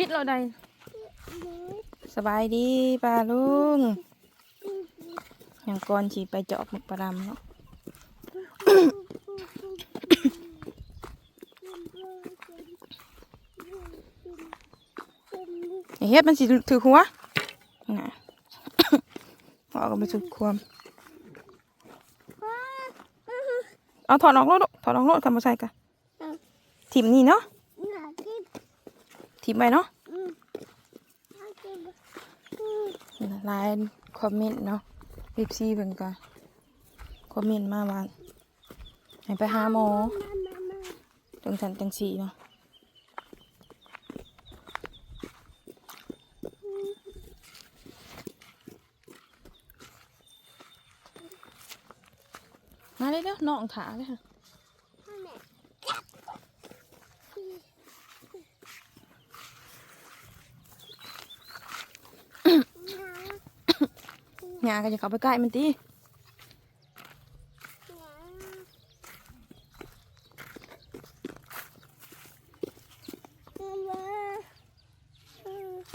ปิดเราได้สบายดีป้าลุงอยังก่อนสิไปเจาะหมึกปลาดำเนาะไอเฮ็ดมันสิถือหัวน่ะเอาก็ไปสุดความเอาถอดออกโลดลูกถอดออกโลดกันมาใส่กันถิ่มนี่เนาะ ถิ่มไปเนาะไลน์คอมเมนต์เนาะบีบซีเบิ่งกันคอมเมนต์มาว่าให้ไปหาหมอจังสันจังสีเนาะมาเลยเด้อน้องขาเลยค่ะ หยาก็จะเข้าไปใกล้มันตี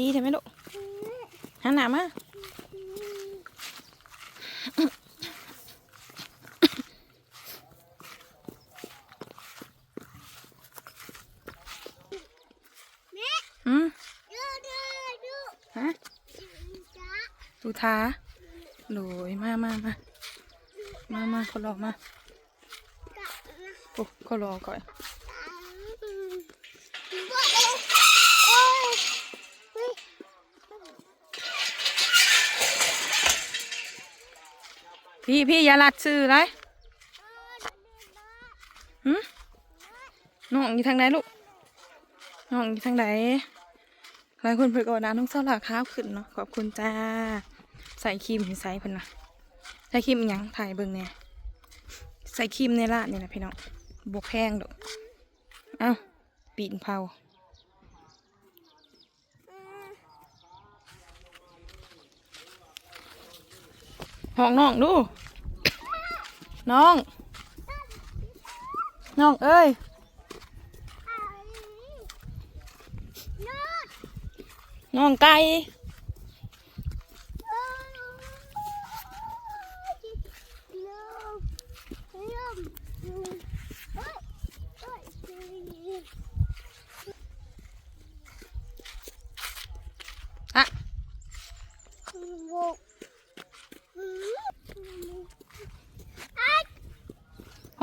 ดีใช่ไหมลูกหันหนามาอืมฮะสุธา โหลยมามามามามาเขารอมาโอ้เขารอก่อนพี่พี่อย่าลัดซื้อไรหืมน้องอยู่ทางไหนลูกน้องอยู่ทางไหนหลายคนเพิ่นก็ว่าน้าน้องเศร้าหลาข้าวขึ้นเนาะขอบคุณจ้า ใส่ครีมให้ใส่เพิ่นนะใส่ครีมยังถ่ายเบิ่งเนี่ยใส่ครีมในร้านนี่ยนะพี่น้องบวกแพงดอกเอ้าปีนเผาห้องน้องดู น้อง น้องเอ้ยน้องไก่ อะห้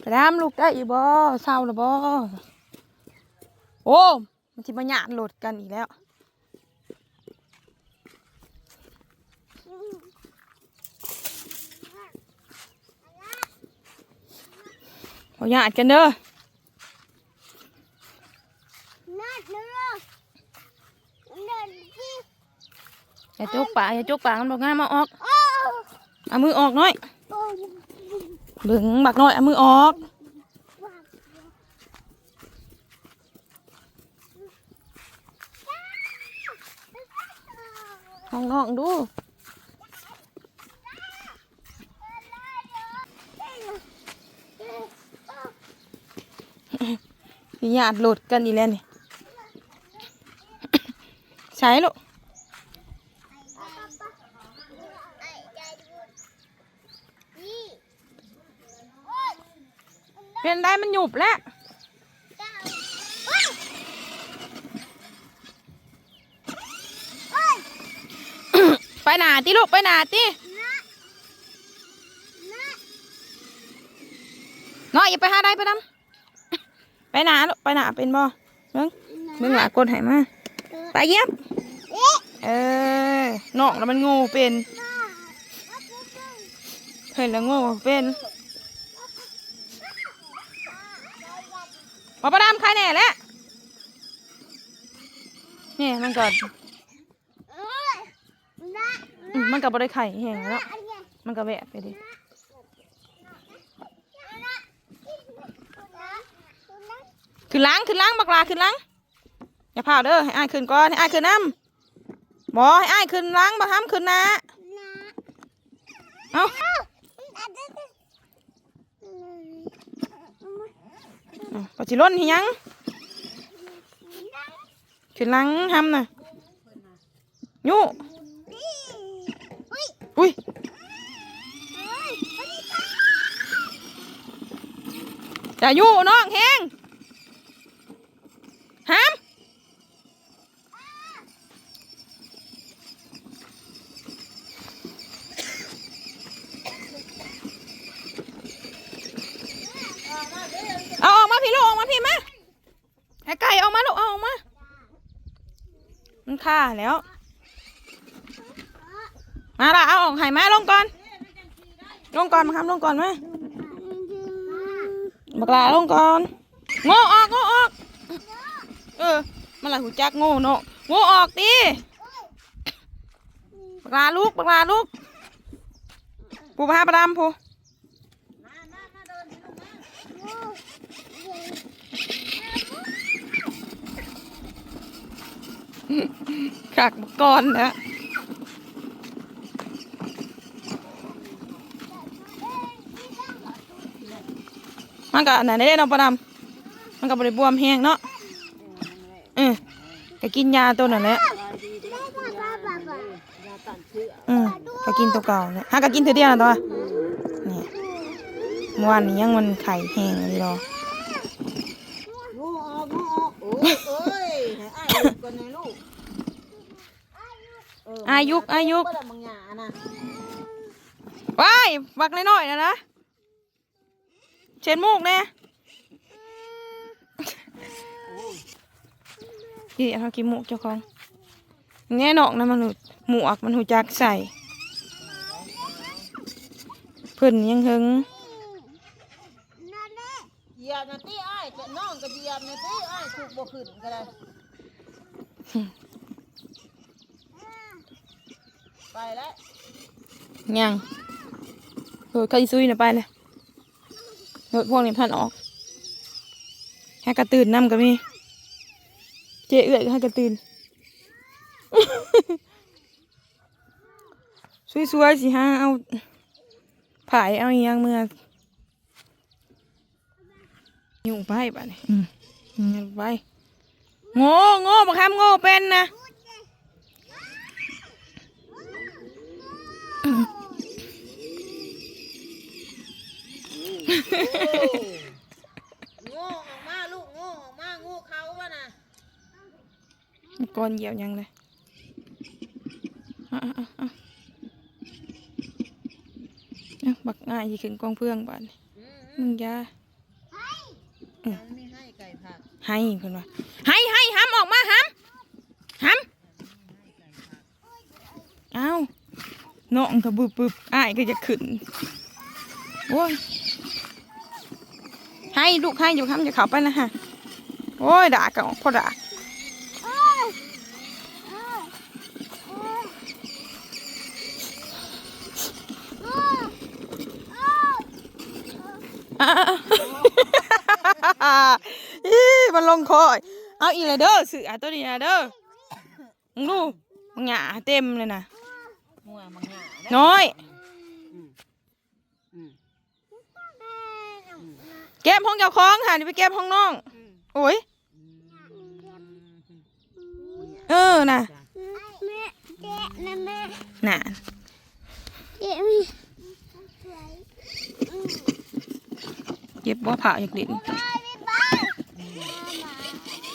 ไปนะใส่ให้อุ้มอุ้มจุ่มเนี่ยจุ่มเนี่ยห้องประดำดูห้องลูกได้อีบ่เศร้าหรือโอ้ มันจะมาหยาดโหลดกันอีกแล้ว เอาหยาดกันเด้ออย่าจุกปากอย่าจุกปากมันบอกงามมาออก เอามือออกน่อย เบึงบักหน่อยเอามือออก ห้องน้องดูสิหยาดโหลดกันอีแล้วนี่ ใช้ลูก เป็นได้มันหยุบแล้วไปหนาติลูกไปหนาติน้อยอย่าไปหาได้ไปดำไปหนาลูกไปหนาเป็นบ่เบิ่งเบิ่งหลากดใหายมาไปเย็บเออน้องแล้วมันโงูเป็นเห็นแล้วโงูเป็น มาประดามใครแน่แหละนี่มันก็เอ้ยนะอืมมันก็บ่ได้ไข่แห้งแล้วอันเนี้ยมันก็แวะไปดิขึ้นล้างขึ้นล้างบักลาขึ้นล้างอย่าพาเด้อให้อ้ายขึ้นก่อนให้อ้ายขึ้นน้ำบ่ให้อ้ายขึ้นล้างบ่ห้ามขึ้นนะนะเอ้า อันนี้อืม เอ้าก็ สิล้นให้ยังขึ้นล้างห้ามน่ะยูนี่อุ้ยอุ้ยเฮ้ยอันนี้อย่ายูน้องแห้งห้ามเอาออกมา พี่มาไก่ออกมาลูกเอาออกมา มันฆ่าแล้ว มาละเอาออกไห่มาลงก่อน ลงก่อนมาครับลงก่อนมาบักลาลงก่อนโง่ออกโง่ออก เออมันละหูจักโง่เนาะโง่ออกดิบักลาลูกบักลาลูกปูพาประดามปู ขักบักกอนนะมันก็อันนั้นได้เนาะปะดำมันก็บริบวมแห้งเนาะเออก็กินยาตัวนั่นแหละอืมก็กินตัวเก่าเนี่ยฮะก็กินเธอเดียวนะตัวนี่เมื่อวานนี้ยังมันไข่แห้งเลยรอ งูออกงูออกโอ้ยเอ้ยให้อ้ายลูกก่อนนะลูกเอายุกอายุกก็ได้บางอย่างนะว้ายบักน้อยๆนะนะเช็ดมูกแน่พี่เอากินมูกเจ้าของแง่นอกนะมันหูหมวกมันหูจักใส่ เพิ่นยังหึงนั่นแหละเหยียบนะตี้อ้ายจะน้องก็เหยียบนะตี้อ้ายถูกบ่ขึ้นก็ได้ ไปแล้วยังโดดเข้าอีซุยนะไปเลยโดดพวกนี้พันออกให้กระตื่นน้ำก็มีเจ๊เอื้อยให้กระตื่นสวยๆสิฮะเอาผายเอาอหยังเมื่ออยู่ไปบ้านี่อืมอยู่ไปโง่โง่บักคำโง่เป็นนะ งูออกมาลูกงูออกมางูเขาวะนะก่อนเหยียบยังเลยอะอะอะอะบักง่ายยี่ขึ้นกองเพื่องบ้านอืมมึงอยา อืมไม่ให้ไก่ผักให้เพิ่นว่าให้ให้ห้ำออกมาห้ำห้ำเอาน้องก็บึบบึบอ้ายก็จะขึ้นโอ้ย ให้ลูกให้อยู่ห้ำจะเขาไปนะฮะโอ้ยด่ากันพอด่าอ้ยเอ้ยเอ้ยเอ้ยเอ้ยอะอีมันลงคอย เอาอีกเลยเด้อสือตัวนี้นะเด้อมึงดูมึงหงาเต็มเลยนะงัวบางอย่างนะน้อย อืม เก็บห้องเจ้าของค่ะนี่ไปเก็บห้องน้องอืมโอ้ยอืมเออ น่ะ แม่เจ๊นะแม่น่ะ เจ๊มีสวยเก็บบ่ผ่าอยากเล่นบายบาย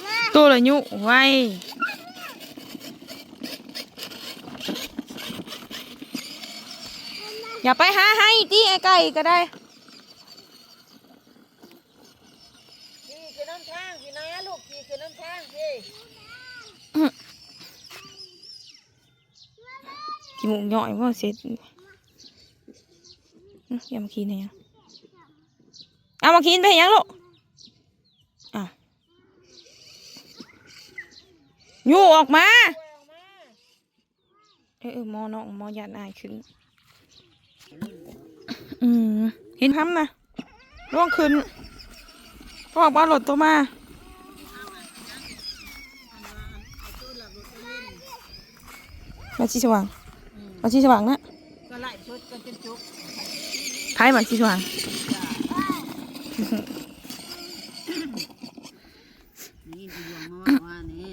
มาตัวละยุไว้ อย่าไปหาให้ตีไอ้ไก่ก็ได้ พี่คือน้ำช้างพี่นะลูกพี่คือน้ำช้างพี่ กี่โมงย่อยว่าเสร็จอื้ออย่ามากินให้ยังเอามากินไปยังลูกอ้าวอยู่ออกมาเออเออมอน้องมอยันอายขึ้น อืมเห็นทำนะร่วงขึ้นก็บอกว่าหลดตัวมา มาชีสว่าง มาชีสว่างนะก็ไล่ชดกันจนจุกไพ่มาชีสว่างนี่อีหยวงมาว่านี่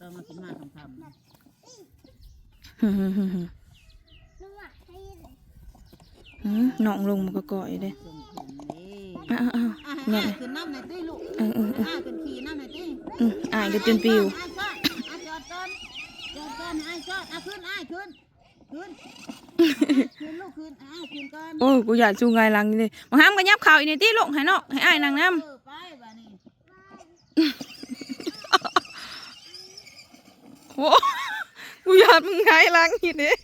ต้องมากินมาทำทำหืมหืมหืมหืมลูกอะให้ยินหืมน้องลงมากระก่อยเด้ส่งถึงนี่อ้าวอ้าวอะเนี่ยให้ขึ้นน้ำหน่อยตี้ลูกเออเออเอออะขึ้นขี่น้ำหน่อยตี้อืมอายก็จนปิวอะก่อนอะจอดก่อนจอดก่อนอะจอดอะขึ้นอะขึ้น ขึ้นขึ้นลูกขึ้นอะขึ้นก่อนโอ้ยกูอยากจูงไงหลังนี่เลยมาห้ามกันยับเข่าอีนี่ตีลูกให้น้องให้อายนางน้เออไปบ้านี่ำโอ้กูอยากมึงไงหลังอีนี่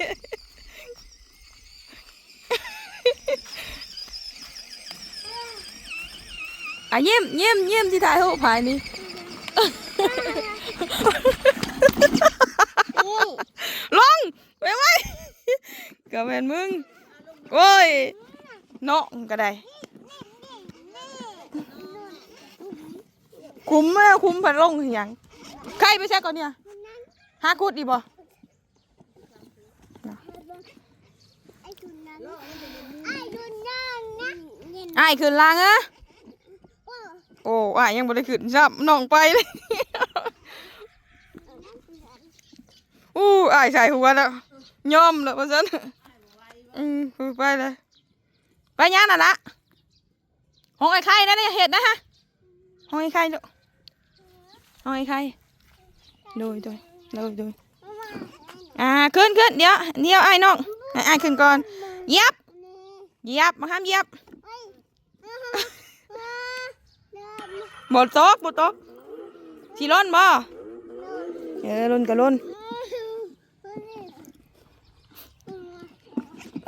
อะเยี่ยมเยี่ยมเยี่ยมที่ถ่ายรูปภายนี้ลงไปไว้ ก็เป็นมึงโอ้ยน้องก็ได้ คุ้มแม่คุ้มพันลงอหย่างใครไปแช่ก่อนเนี่ยหาคุดดีบ่ไอ้คุณนั้นไอ้คุณนั่นนะเย็นอ้ายขึ้นลางอะโอ้โอ้อ้ายยังบ่ได้ขึ้นซับน้องไปเลยอู้ไอ้ใส่หัวแล้วยอมแล้วว่าซั่น อืมไปเลย ไปย่านน่ะละห้องไอ้ไข่นะเนี่ยเห็ดนะฮะห้องไอ้ไข่ลูกห้องไอ้ไข่โดยโดยโดยโดยอ่าขึ้นขึ้นเดี๋ยวเดี๋ยวไอ้น้องให้อ้ขึ้นก่อนเยียบเยียบมาห้ามเยียบเฮ้ยเดินบดตกบดตกสิล้นบ่เออล้นก็ล้น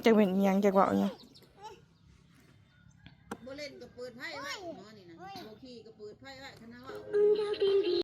จะเป็นยังจะเว่ายังบ่เล่นก็เปิดไพ่ไว้หมอนี่นะโบขี้ก็เปิดไพ่ไว้คณะว่า